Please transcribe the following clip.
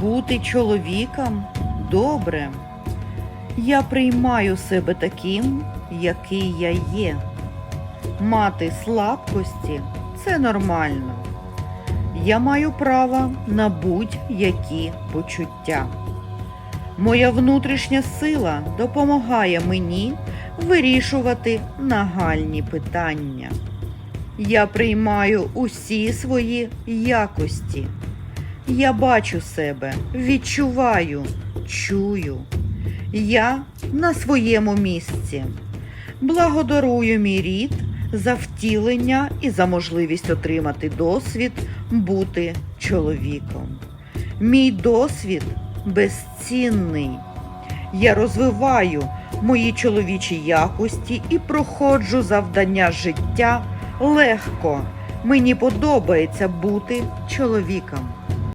Бути чоловіком добре. Я приймаю себе таким, який я є. Мати слабкості це нормально. Я маю право на будь-які почуття. Моя внутрішня сила допомагає мені вирішувати нагальні питання. Я приймаю усі свої якості. Я бачу себе, відчуваю, чую. Я на своєму місці. Благодарую мій рід за втілення і за можливість отримати досвід бути чоловіком. Мій досвід безцінний. Я розвиваю мої чоловічі якості і проходжу завдання життя легко. Мені подобається бути чоловіком.